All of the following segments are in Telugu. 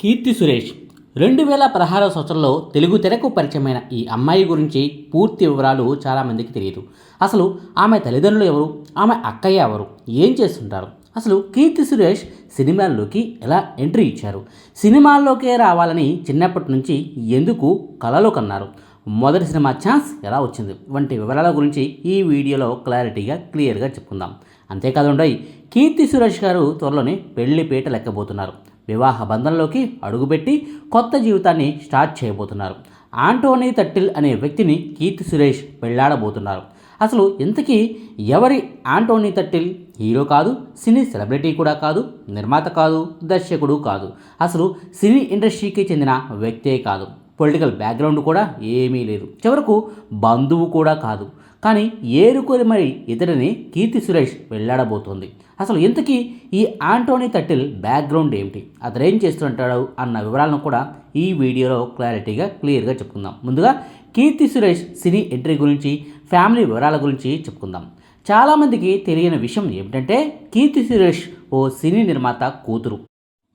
కీర్తి సురేష్. రెండు వేల పదహారవ సంవత్సరంలో తెలుగు తెరకు పరిచయమైన ఈ అమ్మాయి గురించి పూర్తి వివరాలు చాలామందికి తెలియదు. అసలు ఆమె తల్లిదండ్రులు ఎవరు? ఆమె అక్కయ్య ఎవరు? ఏం చేస్తుంటారు? అసలు కీర్తి సురేష్ సినిమాల్లోకి ఎలా ఎంట్రీ ఇచ్చారు? సినిమాల్లోకే రావాలని చిన్నప్పటి నుంచి ఎందుకు కలలు కన్నారు? మొదటి సినిమా ఛాన్స్ ఎలా వచ్చింది? వంటి వివరాల గురించి ఈ వీడియోలో క్లారిటీగా క్లియర్గా చెప్పుకుందాం. అంతేకాదు కీర్తి సురేష్ గారు త్వరలోనే పెళ్ళి పీట లెక్కబోతున్నారు. వివాహ బంధంలోకి అడుగుపెట్టి కొత్త జీవితాన్ని స్టార్ట్ చేయబోతున్నారు. ఆంటోనీ తట్టిల్ అనే వ్యక్తిని కీర్తి సురేష్ పెళ్ళాడబోతున్నారు. అసలు ఇంతకీ ఎవరి ఆంటోనీ తట్టిల్? హీరో కాదు సినీ సెలబ్రిటీ కూడా కాదు నిర్మాత కాదు దర్శకుడు కాదు. అసలు సినీ ఇండస్ట్రీకి చెందిన వ్యక్తే కాదు. పొలిటికల్ బ్యాక్గ్రౌండ్ కూడా ఏమీ లేదు. చివరకు బంధువు కూడా కాదు. కానీ ఏరుకొని మరి ఇతడిని కీర్తి సురేష్ వెళ్ళాడబోతోంది అసలు ఇంతకీ ఈ ఆంటోనీ తట్టిల్ బ్యాక్గ్రౌండ్ ఏమిటి? అతడేం చేస్తుంటాడు అన్న వివరాలను కూడా ఈ వీడియోలో క్లారిటీగా క్లియర్గా చెప్పుకుందాం. ముందుగా కీర్తి సురేష్ సినీ ఎంట్రీ గురించి ఫ్యామిలీ వివరాల గురించి చెప్పుకుందాం. చాలామందికి తెలియని విషయం ఏమిటంటే కీర్తి సురేష్ ఓ సినీ నిర్మాత కూతురు.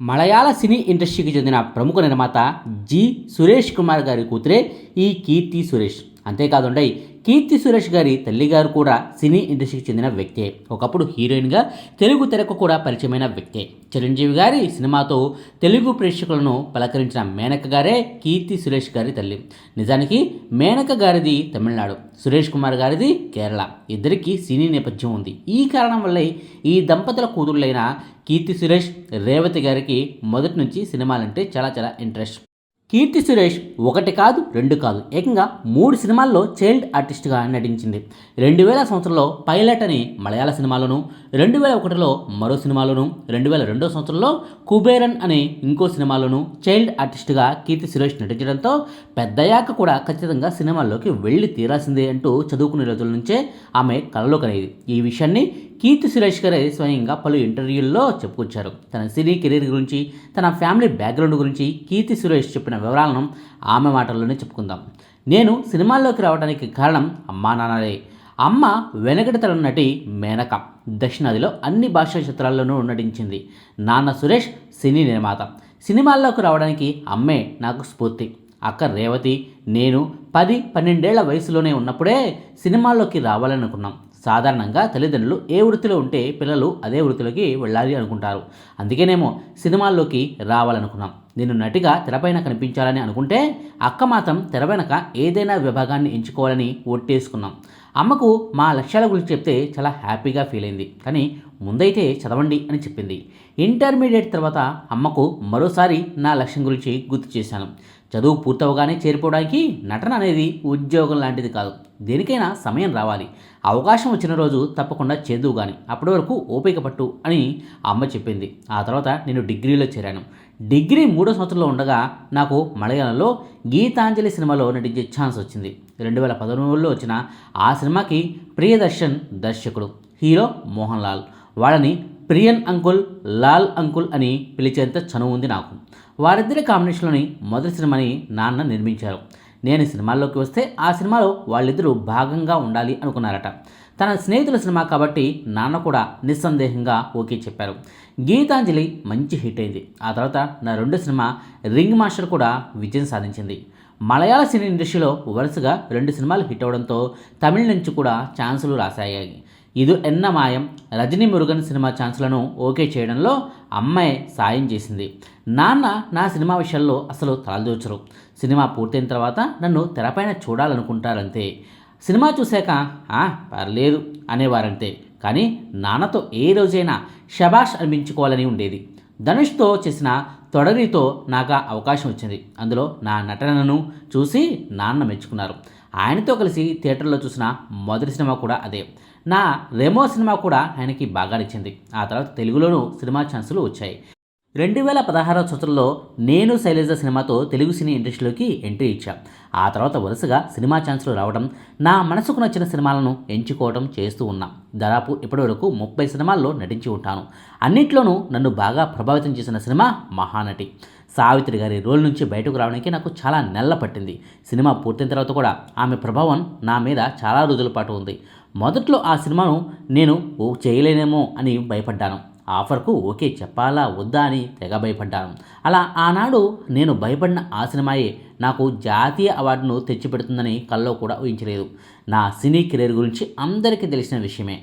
మలయాళ సినీ ఇండస్ట్రీకి చెందిన ప్రముఖ నిర్మాత జి సురేష్ కుమార్ గారి కూతురే ఈ కీర్తి సురేష్. అంతేకాదుండయి కీర్తి సురేష్ గారి తల్లిగారు కూడా సినీ ఇండస్ట్రీకి చెందిన వ్యక్తే. ఒకప్పుడు హీరోయిన్గా తెలుగు తెరకు కూడా పరిచయమైన వ్యక్తే. చిరంజీవి గారి సినిమాతో తెలుగు ప్రేక్షకులను పలకరించిన మేనక గారే కీర్తి సురేష్ గారి తల్లి. నిజానికి మేనక గారిది తమిళనాడు సురేష్ కుమార్ గారిది కేరళ. ఇద్దరికీ సినీ నేపథ్యం ఉంది. ఈ కారణం వల్లే ఈ దంపతుల కూతుళ్ళైన కీర్తి సురేష్ రేవతి గారికి మొదటి నుంచి సినిమాలంటే చాలా చాలా ఇంట్రెస్ట్. కీర్తి సురేష్ ఒకటి కాదు రెండు కాదు. ఏకంగా మూడు సినిమాల్లో చైల్డ్ ఆర్టిస్ట్గా నటించింది. రెండు వేల సంవత్సరంలో పైలట్ అని మలయాళ సినిమాలోను రెండు వేల ఒకటిలో మరో సినిమాలోను రెండు వేల రెండో సంవత్సరంలో కుబేరన్ అనే ఇంకో సినిమాలోను చైల్డ్ ఆర్టిస్ట్గా కీర్తి సురేష్ నటించడంతో పెద్దయ్యాక కూడా ఖచ్చితంగా సినిమాల్లోకి వెళ్ళి తీరాల్సిందే అంటూ చదువుకునే రోజుల నుంచే ఆమె కలలో కనేది ఈ విషయాన్ని కీర్తి సురేష్ గారే స్వయంగా పలు ఇంటర్వ్యూల్లో చెప్పుకొచ్చారు. తన సినీ కెరీర్ గురించి తన ఫ్యామిలీ బ్యాక్గ్రౌండ్ గురించి కీర్తి సురేష్ చెప్పిన వివరాలను ఆమె మాటల్లోనే చెప్పుకుందాం. నేను సినిమాల్లోకి రావడానికి కారణం అమ్మా నాన్నలే. అమ్మ వెనకటి నటి మేనక. దక్షిణాదిలో అన్ని భాషా చిత్రాల్లోనూ నటించింది. నాన్న సురేష్ సినీ నిర్మాత. సినిమాల్లోకి రావడానికి అమ్మే నాకు స్ఫూర్తి. అక్క రేవతి నేను పది పన్నెండేళ్ళ వయసులోనే ఉన్నప్పుడే సినిమాల్లోకి రావాలనుకున్నాం. సాధారణంగా తల్లిదండ్రులు ఏ వృత్తిలో ఉంటే పిల్లలు అదే వృత్తిలోకి వెళ్ళాలి అనుకుంటారు. అందుకేనేమో సినిమాల్లోకి రావాలనుకున్నాం. నేను నటిగా తెరపైన కనిపించాలని అనుకుంటే అక్క మాత్రం తెర వెనక ఏదైనా విభాగాన్ని ఎంచుకోవాలని ఒట్టేసుకున్నాం. అమ్మకు మా లక్ష్యాల గురించి చెప్తే చాలా హ్యాపీగా ఫీల్ అయింది. కానీ ముందైతే చదవండి అని చెప్పింది. ఇంటర్మీడియట్ తర్వాత అమ్మకు మరోసారి నా లక్ష్యం గురించి గుర్తు చేశాను. చదువు పూర్తవగానే చేరిపోవడానికి నటన అనేది ఉద్యోగం లాంటిది కాదు. దేనికైనా సమయం రావాలి. అవకాశం వచ్చిన రోజు తప్పకుండా చేదువు కానీ అప్పటి వరకు ఓపిక పట్టు అని అమ్మ చెప్పింది. ఆ తర్వాత నేను డిగ్రీలో చేరాను. డిగ్రీ మూడో సంవత్సరంలో ఉండగా నాకు మలయాళంలో గీతాంజలి సినిమాలో నటించే ఛాన్స్ వచ్చింది. రెండు వేల పదమూడులో వచ్చిన ఆ సినిమాకి ప్రియదర్శన్ దర్శకుడు హీరో మోహన్ లాల్. వాళ్ళని ప్రియన్ అంకుల్ లాల్ అంకుల్ అని పిలిచేంత చనువు ఉంది నాకు. వారిద్దరి కాంబినేషన్లోని మొదటి సినిమాని నాన్న నిర్మించారు. నేను సినిమాల్లోకి వస్తే ఆ సినిమాలో వాళ్ళిద్దరూ భాగంగా ఉండాలి అనుకున్నారట. తన స్నేహితుల సినిమా కాబట్టి నాన్న కూడా నిస్సందేహంగా ఓకే చెప్పారు. గీతాంజలి మంచి హిట్ అయింది. ఆ తర్వాత నా రెండో సినిమా రింగ్ మాస్టర్ కూడా విజయం సాధించింది. మలయాళ సినీ ఇండస్ట్రీలో వరుసగా రెండు సినిమాలు హిట్ అవడంతో తమిళ నుంచి కూడా ఛాన్సులు రాసాయి. ఇది ఎన్న మాయం? రజనీ మురుగన్ సినిమా ఛాన్స్లను ఓకే చేయడంలో అమ్మాయి సాయం చేసింది. నాన్న నా సినిమా విషయాల్లో అసలు తలదూచరు సినిమా పూర్తయిన తర్వాత నన్ను తెరపైన చూడాలనుకుంటారంతే. సినిమా చూశాక "ఆ, పర్లేదు అనేవారంతే. కానీ నాన్నతో ఏ రోజైనా షబాష్ అనిపించుకోవాలని ఉండేది. ధనుష్తో చేసిన తొడరితో నాకు అవకాశం వచ్చింది. అందులో నా నటనను చూసి నాన్న మెచ్చుకున్నారు. ఆయనతో కలిసి థియేటర్లో చూసిన మొదటి సినిమా కూడా అదే. నా రెమో సినిమా కూడా ఆయనకి బాగా నచ్చింది. ఆ తర్వాత తెలుగులోనూ సినిమా ఛాన్సులు వచ్చాయి. రెండు వేల పదహారవ సంవత్సరంలో నేను శైలజ సినిమాతో తెలుగు సినీ ఇండస్ట్రీలోకి ఎంట్రీ ఇచ్చా. ఆ తర్వాత వరుసగా సినిమా ఛాన్సులు రావడం నా మనసుకు నచ్చిన సినిమాలను ఎంచుకోవడం చేస్తూ ఉన్నా. దాదాపు ఇప్పటివరకు ముప్పై సినిమాల్లో నటించి ఉంటాను. అన్నిట్లోనూ నన్ను బాగా ప్రభావితం చేసిన సినిమా మహానటి. సావిత్రి గారి రోల్ నుంచి బయటకు రావడానికి నాకు చాలా నెల్ల పట్టింది. సినిమా పూర్తయిన తర్వాత కూడా ఆమె ప్రభావం నా మీద చాలా రోజుల పాటు ఉంది. మొదట్లో ఆ సినిమాను నేను ఓ చేయలేనేమో అని భయపడ్డాను. ఆఫర్కు ఓకే చెప్పాలా వద్దా అని తెగ భయపడ్డాను. అలా ఆనాడు నేను భయపడిన ఆ సినిమాయే నాకు జాతీయ అవార్డును తెచ్చిపెడుతుందని కల్లో కూడా ఊహించలేదు. నా సినీ కెరీర్ గురించి అందరికీ తెలిసిన విషయమే.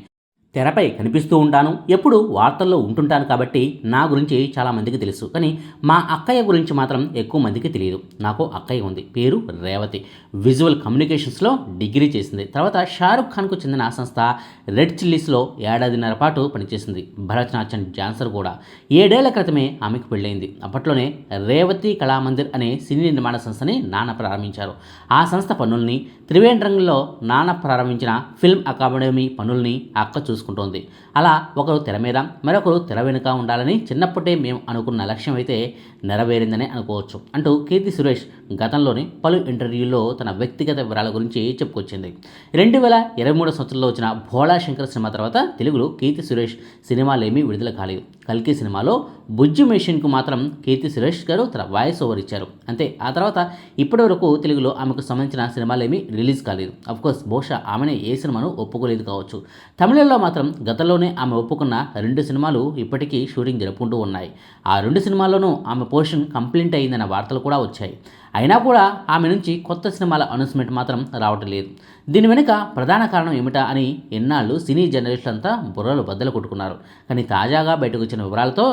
తెరపై కనిపిస్తూ ఉంటాను. ఎప్పుడు వార్తల్లో ఉంటుంటాను కాబట్టి నా గురించి చాలామందికి తెలుసు. కానీ మా అక్కయ్య గురించి మాత్రం ఎక్కువ మందికి తెలియదు. నాకు అక్కయ్య ఉంది. పేరు రేవతి. విజువల్ కమ్యూనికేషన్స్లో డిగ్రీ చేసింది. తర్వాత షారుఖ్ ఖాన్కు చెందిన ఆ సంస్థ రెడ్ చిల్లీస్లో ఏడాదిన్నర పాటు పనిచేసింది. భరతనాట్యం డాన్సర్ కూడా. ఏడేళ్ళ క్రితమే ఆమెకు పెళ్ళైంది అప్పట్లోనే రేవతి కళామందిర్ అనే సినీ నిర్మాణ సంస్థని నాన్న ప్రారంభించారు. ఆ సంస్థ పనుల్ని త్రివేంద్రంలో నాన్న ప్రారంభించిన ఫిల్మ్ అకాడమీ పనుల్ని అక్క చూసుకుంటోంది. అలా ఒకరు తెర మీద మరొకరు తెర వెనుక ఉండాలని చిన్నప్పటే మేము అనుకున్న లక్ష్యం అయితే నెరవేరిందని అనుకోవచ్చు అంటూ కీర్తి సురేష్ గతంలోని పలు ఇంటర్వ్యూల్లో తన వ్యక్తిగత వివరాల గురించి చెప్పుకొచ్చింది. రెండు వేల ఇరవై మూడు సంవత్సరంలో వచ్చిన భోళా శంకర్ సినిమా తర్వాత తెలుగులో కీర్తి సురేష్ సినిమాలేమీ విడుదల కాలేదు. కల్కి సినిమాలో బుజ్జి మెషిన్కు మాత్రం కీర్తి సురేష్ గారు తన వాయిస్ ఓవర్ ఇచ్చారు. అంతే ఆ తర్వాత ఇప్పటి వరకు తెలుగులో ఆమెకు సంబంధించిన సినిమాలేమీ రిలీజ్ కాలేదు. అఫ్కోర్స్ బహుశా ఆమెనే ఏ సినిమాను ఒప్పుకోలేదు కావచ్చు. తమిళంలో మాత్రం గతంలోనే ఆమె ఒప్పుకున్న రెండు సినిమాలు ఇప్పటికీ షూటింగ్ జరుపుకుంటూ ఉన్నాయి. ఆ రెండు సినిమాల్లోనూ ఆమె పోర్షన్ కంప్లీట్ అయిందన్న వార్తలు కూడా వచ్చాయి. అయినా కూడా ఆమె నుంచి కొత్త సినిమాల అనౌన్స్మెంట్ మాత్రం రావటం లేదు. దీని వెనుక ప్రధాన కారణం ఏమిటా అని ఎన్నాళ్ళు సినీ జర్నలిస్టులు అంతా బుర్రలు బద్దలు కొట్టుకున్నారు. కానీ తాజాగా బయటకు వచ్చిన వివరాలతో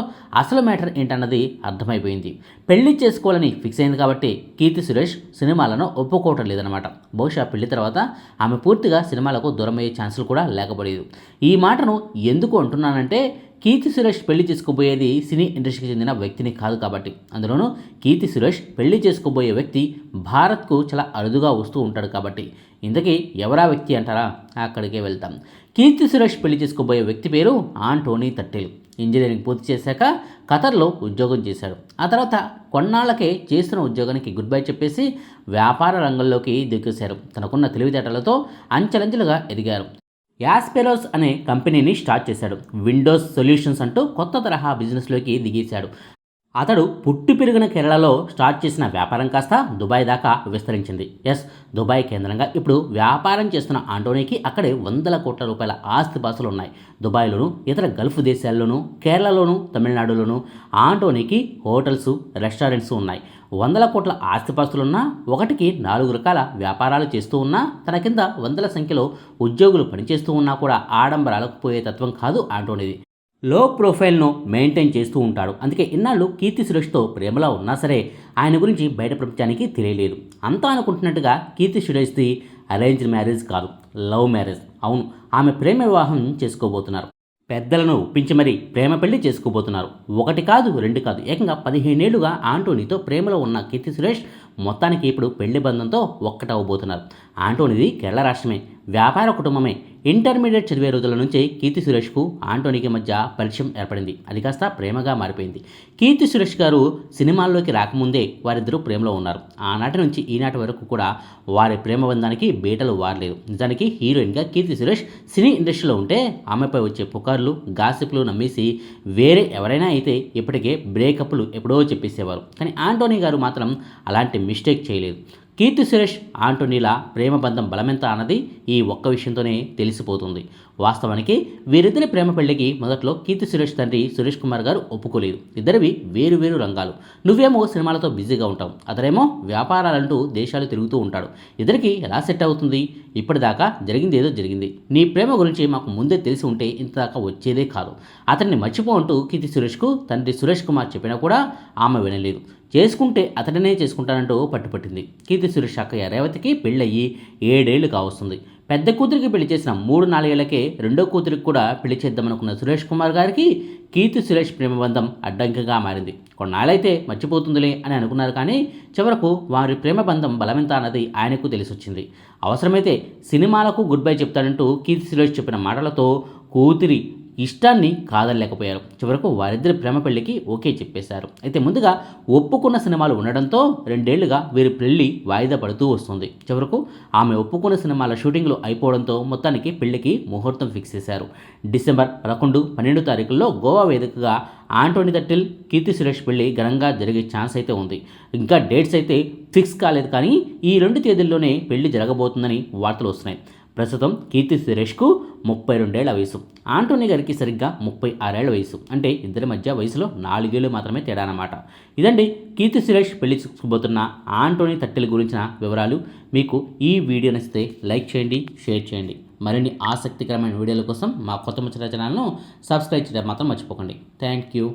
అసలు మ్యాటర్ ఏంటన్నది అర్థమైపోయింది. పెళ్ళి చేసుకోవాలని ఫిక్స్ అయింది కాబట్టి కీర్తి సురేష్ సినిమాలను ఒప్పుకోవటం లేదనమాట బహుశా పెళ్ళి తర్వాత ఆమె పూర్తిగా సినిమాలకు దూరమయ్యే ఛాన్సులు కూడా లేకపోలేదు. ఈ మాటను ఎందుకు అంటున్నానంటే కీర్తి సురేష్ పెళ్ళి చేసుకోబోయేది సినీ ఇండస్ట్రీకి చెందిన వ్యక్తిని కాదు కాబట్టి. అందులోనూ కీర్తి సురేష్ పెళ్ళి చేసుకోబోయే వ్యక్తి భారత్కు చాలా అరుదుగా వస్తూ ఉంటాడు కాబట్టి. ఇంతకీ ఎవరా వ్యక్తి అంటారా? అక్కడికే వెళ్తాం. కీర్తి సురేష్ పెళ్ళి చేసుకోబోయే వ్యక్తి పేరు ఆంటోనీ తట్టేలు. ఇంజనీరింగ్ పూర్తి చేశాక ఖతర్లో ఉద్యోగం చేశాడు. ఆ తర్వాత కొన్నాళ్ళకే చేస్తున్న ఉద్యోగానికి గుడ్ బై చెప్పేసి వ్యాపార రంగంలోకి దిగేశారు. తనకున్న తెలివితేటలతో అంచెలంచెలుగా ఎదిగారు. యాస్పెరోస్ అనే కంపెనీని స్టార్ట్ చేశాడు. విండోస్ సొల్యూషన్స్ అంటూ కొత్త తరహా బిజినెస్లోకి దిగేశాడు. అతడు పుట్టి పెరిగిన కేరళలో స్టార్ట్ చేసిన వ్యాపారం కాస్త దుబాయ్ దాకా విస్తరించింది. ఎస్ దుబాయ్ కేంద్రంగా ఇప్పుడు వ్యాపారం చేస్తున్న ఆంటోనీకి అక్కడే వందల కోట్ల రూపాయల ఆస్తిపాస్తులు ఉన్నాయి. దుబాయ్లోను ఇతర గల్ఫ్ దేశాల్లోనూ కేరళలోను తమిళనాడులోను ఆంటోనీకి హోటల్స్ రెస్టారెంట్స్ ఉన్నాయి. వందల కోట్ల ఆస్తిపాస్తులున్నా ఒకటికి నాలుగు రకాల వ్యాపారాలు చేస్తూ ఉన్నా తన కింద వందల సంఖ్యలో ఉద్యోగులు పనిచేస్తూ ఉన్నా కూడా ఆడంబరాలకు పోయే తత్వం కాదు ఆంటోనీది. లో ప్రొఫైల్ను మెయింటైన్ చేస్తూ ఉంటాడు. అందుకే ఇన్నాళ్ళు కీర్తి సురేష్తో ప్రేమలో ఉన్నా సరే ఆయన గురించి బయట ప్రపంచానికి తెలియలేదు. అంతా అనుకుంటున్నట్టుగా కీర్తి సురేష్ది అరేంజ్డ్ మ్యారేజ్ కాదు లవ్ మ్యారేజ్. అవును ఆమె ప్రేమ వివాహం చేసుకోబోతున్నారు. పెద్దలను ఒప్పించి మరీ ప్రేమ పెళ్ళి చేసుకోబోతున్నారు. ఒకటి కాదు రెండు కాదు. ఏకంగా పదిహేనేళ్ళుగా ఆంటోనీతో ప్రేమలో ఉన్న కీర్తి సురేష్ మొత్తానికి ఇప్పుడు పెళ్ళి బంధంతో ఒక్కటవబోతున్నారు ఆంటోనిది కేరళ రాష్ట్రమే. వ్యాపార కుటుంబమే. ఇంటర్మీడియట్ చదివే రోజుల నుంచే కీర్తి సురేష్కు ఆంటోనీకి మధ్య పరిచయం ఏర్పడింది. అది కాస్త ప్రేమగా మారిపోయింది. కీర్తి సురేష్ గారు సినిమాల్లోకి రాకముందే వారిద్దరూ ప్రేమలో ఉన్నారు. ఆనాటి నుంచి ఈనాటి వరకు కూడా వారి ప్రేమ బంధానికి బీటలు వారలేదు. నిజానికి హీరోయిన్గా కీర్తి సురేష్ సినీ ఇండస్ట్రీలో ఉంటే ఆమెపై వచ్చే పుకార్లు గాసిప్లు నమ్మేసి వేరే ఎవరైనా అయితే ఇప్పటికే బ్రేకప్లు ఎప్పుడో చెప్పేసేవారు. కానీ ఆంటోనీ గారు మాత్రం అలాంటి మిస్టేక్ చేయలేదు. కీర్తి సురేష్ ఆంటోనీల ప్రేమబంధం బలమెంత అన్నది ఈ ఒక్క విషయంతోనే తెలిసిపోతుంది. వాస్తవానికి వీరిద్దరి ప్రేమ పెళ్ళికి మొదట్లో కీర్తి సురేష్ తండ్రి సురేష్ కుమార్ గారు ఒప్పుకోలేదు. ఇద్దరివి వేరు వేరు రంగాలు. నువ్వేమో సినిమాలతో బిజీగా ఉంటావు. అతనేమో వ్యాపారాలంటూ దేశాలు తిరుగుతూ ఉంటాడు. ఇద్దరికి ఎలా సెట్ అవుతుంది? ఇప్పటిదాకా జరిగింది ఏదో జరిగింది. నీ ప్రేమ గురించి మాకు ముందే తెలిసి ఉంటే ఇంతదాకా వచ్చేదే కాదు. అతన్ని మర్చిపో అంటూ కీర్తి సురేష్కు తండ్రి సురేష్ కుమార్ చెప్పినా కూడా ఆమె వినలేదు. చేసుకుంటే అతడినే చేసుకుంటానంటూ పట్టుపట్టింది. కీర్తి సురేష్ అక్కయ్య రేవతికి పెళ్ళయ్యి ఏడేళ్ళు కావస్తుంది. పెద్ద కూతురికి పెళ్ళి చేసిన మూడు నాలుగేళ్ళకే రెండో కూతురికి కూడా పెళ్ళి చేద్దామనుకున్న సురేష్ కుమార్ గారికి కీర్తి సురేష్ ప్రేమబంధం అడ్డంకిగా మారింది. కొన్నాళ్ళైతే మర్చిపోతుందిలే అని అనుకున్నారు కానీ చివరకు వారి ప్రేమ బంధం బలమెంత అన్నది ఆయనకు తెలిసొచ్చింది. అవసరమైతే సినిమాలకు గుడ్ బై చెప్తాడంటూ కీర్తి సురేష్ చెప్పిన మాటలతో కూతురి ఇష్టాన్ని కాదలేకపోయారు చివరకు వారిద్దరి ప్రేమ పెళ్ళికి ఓకే చెప్పేశారు. అయితే ముందుగా ఒప్పుకున్న సినిమాలు ఉండడంతో రెండేళ్ళుగా వీరి పెళ్ళి వాయిదా పడుతూ వస్తుంది. చివరకు ఆమె ఒప్పుకున్న సినిమాల షూటింగ్లు అయిపోవడంతో మొత్తానికి పెళ్ళికి ముహూర్తం ఫిక్స్ చేశారు. డిసెంబర్ పదకొండు పన్నెండు తారీఖుల్లో గోవా వేదికగా ఆంటోనీ దట్టిల్ కీర్తి సురేష్ పెళ్ళి ఘనంగా జరిగే ఛాన్స్ అయితే ఉంది. ఇంకా డేట్స్ అయితే ఫిక్స్ కాలేదు కానీ ఈ రెండు తేదీల్లోనే పెళ్ళి జరగబోతుందని వార్తలు వస్తున్నాయి. ప్రస్తుతం కీర్తి సురేష్కు ముప్పై రెండేళ్ళ వయసు. ఆంటోనీ గారికి సరిగ్గా ముప్పై ఆరేళ్ళ వయసు. అంటే ఇద్దరి మధ్య వయసులో నాలుగేళ్ళు మాత్రమే తేడా అన్నమాట. ఇదండి కీర్తి సురేష్ పెళ్ళి చూసుకోబోతున్న ఆంటోనీ తట్టెల గురించిన వివరాలు. మీకు ఈ వీడియో నచ్చితే లైక్ చేయండి షేర్ చేయండి. మరిన్ని ఆసక్తికరమైన వీడియోల కోసం మా కొత్త ముచ్చట ఛానల్ను సబ్స్క్రైబ్ చేయడం మాత్రం మర్చిపోకండి. Thank you.